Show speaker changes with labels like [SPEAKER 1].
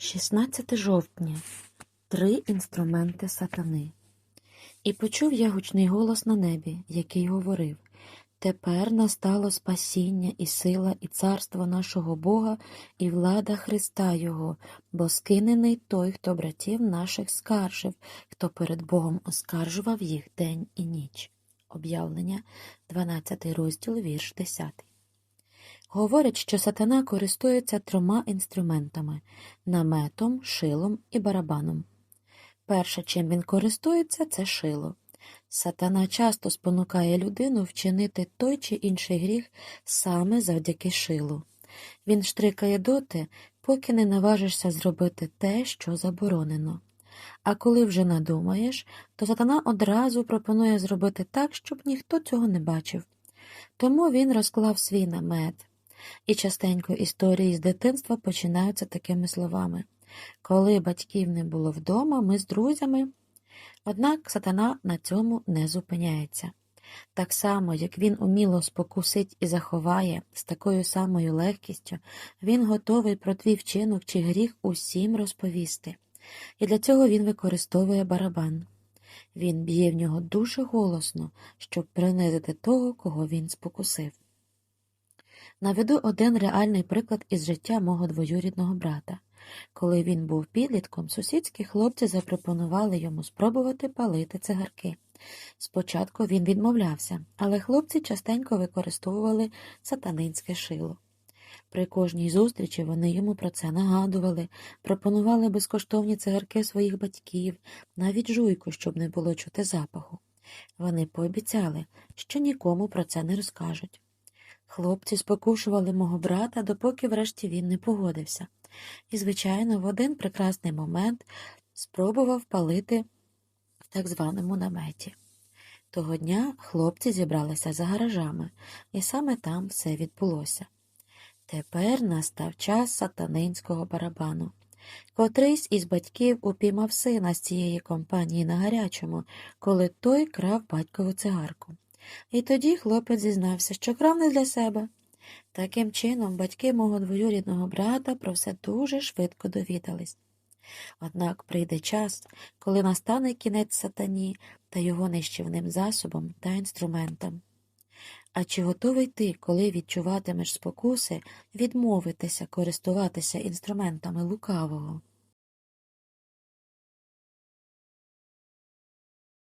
[SPEAKER 1] 16 жовтня. Три інструменти сатани. І почув я гучний голос на небі, який говорив Тепер настало спасіння і сила, і царство нашого Бога, і влада Христа Його, бо скинений той, хто братів наших скаржив, хто перед Богом оскаржував їх день і ніч. Об'явлення, 12 розділ, вірш 10. Говорять, що сатана користується трьома інструментами наметом, шилом і барабаном. Перше, чим він користується, це шило. Сатана часто спонукає людину вчинити той чи інший гріх саме завдяки шилу. Він штрикає доти, поки не наважишся зробити те, що заборонено. А коли вже надумаєш, то сатана одразу пропонує зробити так, щоб ніхто цього не бачив. Тому він розклав свій намет. І частенько історії з дитинства починаються такими словами Коли батьків не було вдома, ми з друзями. Однак сатана на цьому не зупиняється. Так само, як він уміло спокусить і заховає з такою самою легкістю, він готовий про твій вчинок чи гріх усім розповісти. І для цього він використовує барабан. Він б'є в нього дуже голосно, щоб принизити того, кого він спокусив. Наведу один реальний приклад із життя мого двоюрідного брата. Коли він був підлітком, сусідські хлопці запропонували йому спробувати палити цигарки. Спочатку він відмовлявся, але хлопці частенько використовували сатанинське шило. При кожній зустрічі вони йому про це нагадували, пропонували безкоштовні цигарки своїх батьків, навіть жуйку, щоб не було чути запаху. Вони пообіцяли, що нікому про це не розкажуть. Хлопці спокушували мого брата, допоки врешті він не погодився, і, звичайно, в один прекрасний момент спробував палити в так званому наметі. Того дня хлопці зібралися за гаражами, і саме там все відбулося. Тепер настав час сатанинського барабану. Котрийсь із батьків упіймав сина з цієї компанії на гарячому, коли той крав батькову цигарку. І тоді хлопець зізнався, що крав не для себе. Таким чином, батьки мого двоюрідного брата про все дуже швидко довідались. Однак прийде час, коли настане кінець сатані та його нищівним засобам та інструментам. А чи готовий ти, коли відчуватимеш спокуси, відмовитися користуватися інструментами лукавого?